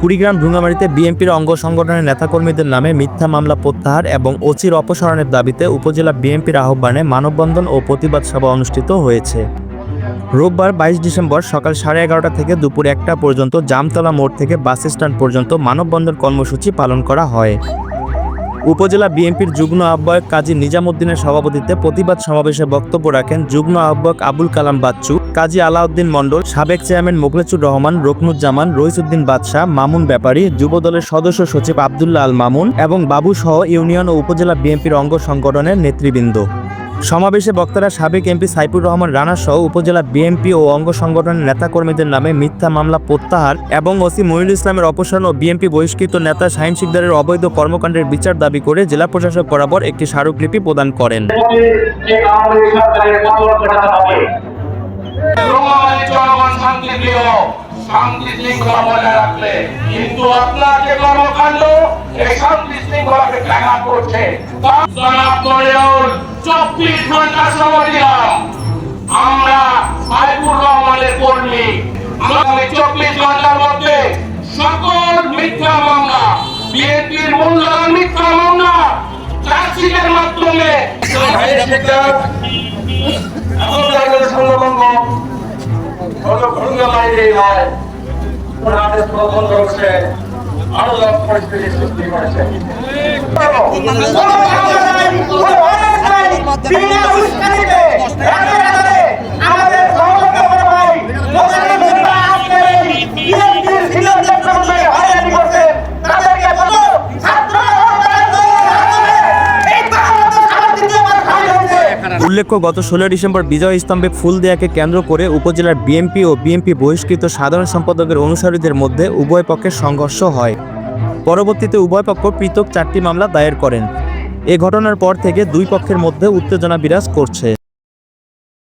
কুড়িগ্রাম ঢুঙ্গামারিতে বিএনপির অঙ্গ সংগঠনের নেতাকর্মীদের নামে মিথ্যা মামলা প্রত্যাহার এবং অচির অপসারণের দাবিতে উপজেলা বিএনপির আহ্বানে মানববন্ধন ও প্রতিবাদ সভা অনুষ্ঠিত হয়েছে। রোববার বাইশ ডিসেম্বর সকাল সাড়ে এগারোটা থেকে দুপুর একটা পর্যন্ত জামতলা মোড় থেকে বাস স্ট্যান্ড পর্যন্ত মানববন্ধন কর্মসূচি পালন করা হয়। উপজেলা বিএনপির যুগ্ম আহ্বায়ক কাজী নিজামুদ্দিনের সভাপতিত্বে প্রতিবাদ সমাবেশে বক্তব্য রাখেন যুগ্ম আহ্বায়ক আবুল কালাম বাচ্চু, কাজী আলাউদ্দিন মণ্ডল, সাবেক চেয়ারম্যান মোখলেচুর রহমান, রকনুজ্জামান, রইসুদ্দিন বাদশাহ, মামুন ব্যাপারী, যুবদলের সদস্য সচিব আবদুল্লাহ আল মামুন এবং বাবু সহ ইউনিয়ন ও উপজেলা বিএনপির অঙ্গ সংগঠনের নেতৃবৃন্দ। সমাবেশে বক্তারা সাবেক এমপি সাইফুর রহমান রানা সহ উপজেলা বিএনপি ও অঙ্গ সংগঠনের নেতাকর্মীদের নামে মিথ্যা মামলা প্রত্যাহার এবং ওসি মহিউল ইসলামের অপসারণ ও বিএনপি বহিষ্কৃত নেতা শাহিন শিকদারের অবৈধ কর্মকাণ্ডের বিচার দাবি করে জেলা প্রশাসক বরাবর একটি স্মারকলিপি প্রদান করেন। শান্তি প্রিয় শান্তি শৃঙ্খলা বজায় রাখলে কিন্তু আপনার যে কর্মকাণ্ড এই শান্তি শৃঙ্খলাকে ব্যাঘাত করছে চব্বিশ ঘণ্টা সময় দিলাম। আমরা সাইফুর রহমানের কর্মী। আগামী চব্বিশ ঘণ্টার মধ্যে সকল মিথ্যা মামলা বিএনপির মূল্যবান মিথ্যা মামলা চার্জশিটের মাধ্যমে মাইরে হয়। ওনাদের প্রবন্ধ করছে আরও পরিস্থিতি সৃষ্টি করেছে। উল্লেখ্য, গত ষোলো ডিসেম্বর বিজয় স্তম্ভে ফুল দেয়াকে কেন্দ্র করে উপজেলার বিএনপি ও বিএনপি বহিষ্কৃত সাধারণ সম্পাদকের অনুসারীদের মধ্যে উভয় পক্ষের সংঘর্ষ হয়। পরবর্তীতে উভয় পক্ষ পৃথক চারটি মামলা দায়ের করেন। এ ঘটনার পর থেকে দুই পক্ষের মধ্যে উত্তেজনা বিরাজ করছে।